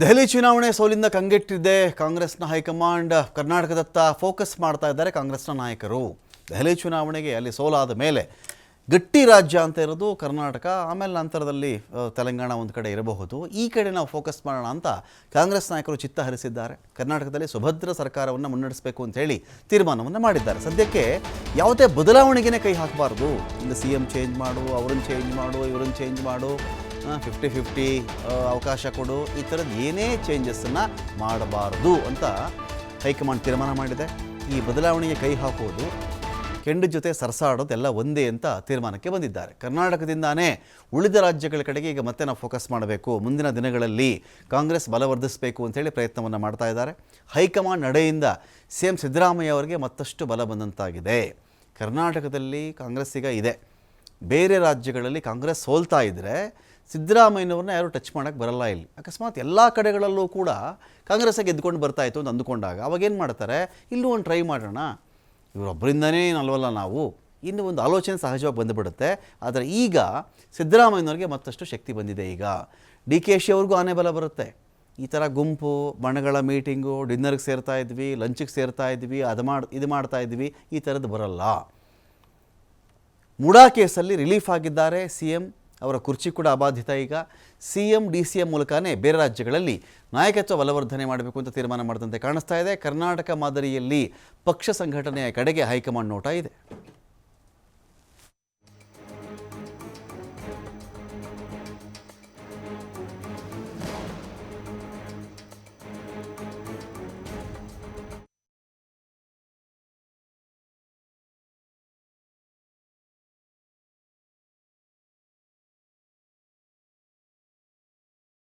ದೆಹಲಿ ಚುನಾವಣೆ ಸೋಲಿಂದ ಕಂಗೆಟ್ಟಿದೆ ಕಾಂಗ್ರೆಸ್ನ high command. ಕರ್ನಾಟಕದತ್ತ focus ಮಾಡ್ತಾ ಇದ್ದಾರೆ ಕಾಂಗ್ರೆಸ್ನ ನಾಯಕರು. ದೆಹಲಿ ಚುನಾವಣೆಗೆ ಅಲ್ಲಿ ಸೋಲಾದ ಮೇಲೆ ಗಟ್ಟಿ ರಾಜ್ಯ ಅಂತ ಇರೋದು ಕರ್ನಾಟಕ, ಆಮೇಲೆ ನಂತರದಲ್ಲಿ ತೆಲಂಗಾಣ ಒಂದು ಕಡೆ ಇರಬಹುದು. ಈ ಕಡೆ ನಾವು ಫೋಕಸ್ ಮಾಡೋಣ ಅಂತ ಕಾಂಗ್ರೆಸ್ ನಾಯಕರು ಚಿತ್ತ ಹರಿಸಿದ್ದಾರೆ. ಕರ್ನಾಟಕದಲ್ಲಿ ಸುಭದ್ರ ಸರ್ಕಾರವನ್ನು ಮುನ್ನಡೆಸಬೇಕು ಅಂತ ಹೇಳಿ ತೀರ್ಮಾನವನ್ನು ಮಾಡಿದ್ದಾರೆ. ಸದ್ಯಕ್ಕೆ ಯಾವುದೇ ಬದಲಾವಣೆಗೆ ಕೈ ಹಾಕಬಾರ್ದು. ಇಲ್ಲಿ ಸಿ ಎಂ ಚೇಂಜ್ ಮಾಡು, ಅವ್ರನ್ನ ಚೇಂಜ್ ಮಾಡು, ಇವ್ರನ್ನ ಚೇಂಜ್ ಮಾಡು. ಫಿಫ್ಟಿ ಫಿಫ್ಟಿ ಅವಕಾಶ ಕೊಡು. ಈ ಥರದ್ದು ಏನೇ ಚೇಂಜಸ್ಸನ್ನು ಮಾಡಬಾರ್ದು ಅಂತ ಹೈಕಮಾಂಡ್ ತೀರ್ಮಾನ ಮಾಡಿದೆ. ಈ ಬದಲಾವಣೆಗೆ ಕೈ ಹಾಕುವುದು ಕೆಂಡ ಜೊತೆ ಸರಸಾಡೋದು ಎಲ್ಲ ಒಂದೇ ಅಂತ ತೀರ್ಮಾನಕ್ಕೆ ಬಂದಿದ್ದಾರೆ. ಕರ್ನಾಟಕದಿಂದಾನೇ ಉಳಿದ ರಾಜ್ಯಗಳ ಕಡೆಗೆ ಈಗ ಮತ್ತೆ ನಾವು ಫೋಕಸ್ ಮಾಡಬೇಕು. ಮುಂದಿನ ದಿನಗಳಲ್ಲಿ ಕಾಂಗ್ರೆಸ್ ಬಲವರ್ಧಿಸಬೇಕು ಅಂತೇಳಿ ಪ್ರಯತ್ನವನ್ನು ಮಾಡ್ತಾ ಇದ್ದಾರೆ. ಹೈಕಮಾಂಡ್ ನಡೆಯಿಂದ ಸಿ ಎಂ ಸಿದ್ದರಾಮಯ್ಯ ಅವರಿಗೆ ಮತ್ತಷ್ಟು ಬಲ ಬಂದಂತಾಗಿದೆ. ಕರ್ನಾಟಕದಲ್ಲಿ ಕಾಂಗ್ರೆಸ್ ಈಗ ಇದೆ. ಬೇರೆ ರಾಜ್ಯಗಳಲ್ಲಿ ಕಾಂಗ್ರೆಸ್ ಸೋಲ್ತಾ ಇದ್ದರೆ ಸಿದ್ದರಾಮಯ್ಯನವ್ರನ್ನ ಯಾರು ಟಚ್ ಮಾಡೋಕ್ಕೆ ಬರಲ್ಲ ಇಲ್ಲಿ. ಅಕಸ್ಮಾತ್ ಎಲ್ಲ ಕಡೆಗಳಲ್ಲೂ ಕೂಡ ಕಾಂಗ್ರೆಸ್ಸಾಗಿ ಗೆದ್ದುಕೊಂಡು ಬರ್ತಾಯಿತ್ತು ಅಂತ ಅಂದುಕೊಂಡಾಗ ಅವಾಗೇನು ಮಾಡ್ತಾರೆ? ಇಲ್ಲೂ ಒಂದು ಟ್ರೈ ಮಾಡೋಣ. ಇವರೊಬ್ಬರಿಂದನೇ ಅಲ್ವಲ್ಲ ನಾವು? ಇನ್ನು ಒಂದು ಆಲೋಚನೆ ಸಹಜವಾಗಿ ಬಂದುಬಿಡುತ್ತೆ. ಆದರೆ ಈಗ ಸಿದ್ದರಾಮಯ್ಯನವ್ರಿಗೆ ಮತ್ತಷ್ಟು ಶಕ್ತಿ ಬಂದಿದೆ ಈಗ. ಡಿ ಕೆ ಶಿ ಅವ್ರಿಗೂ ಆನೆ ಬಲ ಬರುತ್ತೆ. ಈ ಥರ ಗುಂಪು ಬಣಗಳ ಮೀಟಿಂಗು, ಡಿನ್ನರ್ಗೆ ಸೇರ್ತಾ ಇದ್ವಿ, ಲಂಚಿಗೆ ಸೇರ್ತಾ ಇದ್ವಿ, ಅದು ಮಾಡಿ, ಇದು ಮಾಡ್ತಾ ಇದ್ವಿ, ಈ ಥರದ್ದು ಬರಲ್ಲ. ಮುಡಾ ಕೇಸಲ್ಲಿ ರಿಲೀಫ್ ಆಗಿದ್ದಾರೆ ಸಿ ಎಂ ಅವರ ಕುರ್ಚಿ ಕೂಡ ಅಬಾಧಿತ. ಈಗ C M D C M ಮೂಲಕನೇ ಬೇರೆ ರಾಜ್ಯಗಳಲ್ಲಿ ನಾಯಕತ್ವ ಬಲವರ್ಧನೆ ಮಾಡಬೇಕು ಅಂತ ತೀರ್ಮಾನ ಮಾಡಿದಂತೆ ಕಾಣಿಸ್ತಾ ಇದೆ. ಕರ್ನಾಟಕ ಮಾದರಿಯಲ್ಲಿ ಪಕ್ಷ ಸಂಘಟನೆಯ ಕಡೆಗೆ ಹೈಕಮಾಂಡ್ ನೋಟ ಇದೆ.